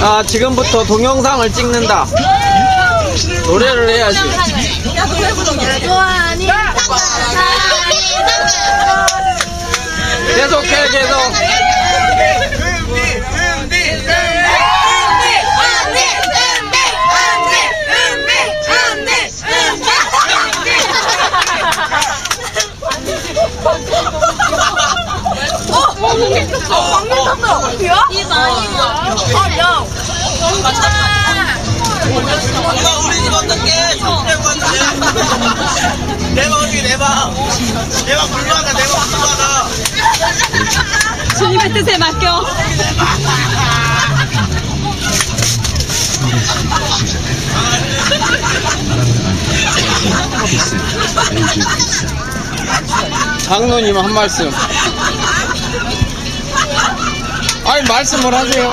아, 지금부터 동영상을 찍는다. 노래를 해야지. 좋아하니? 계속해, 계속. 엄마 우리 집 어떡해? 정태고. 내방 어떻게 내방? 내방 불만다. 내방 불만다. 주님의 뜻에 맡겨. 장로님 한 말씀. 말씀을 하세요.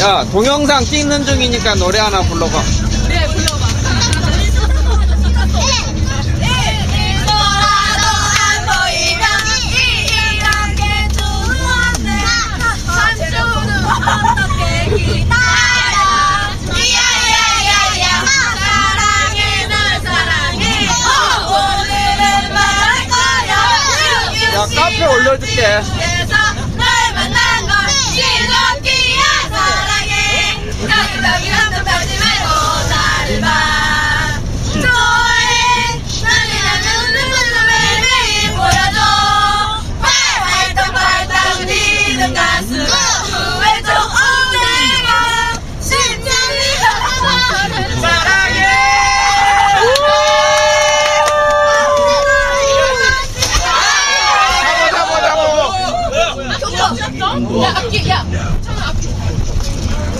야, 동영상 찍는 중이니까 노래 하나 불러봐. 올려줄게.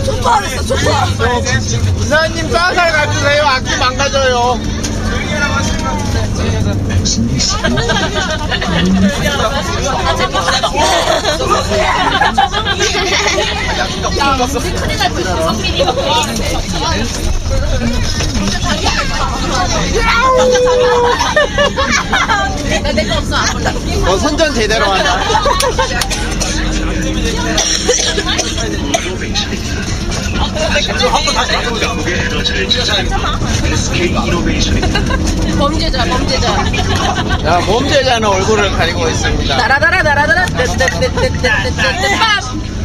초토하랬어 초토 이사님 쌀살 가주세요. 악기 망가져요. 너 선전 제대로 한다. 범죄자 범죄자 자, 범죄자는 얼굴을 가리고 있습니다. 나라다라 떼떼떼떼떼떼떼 빰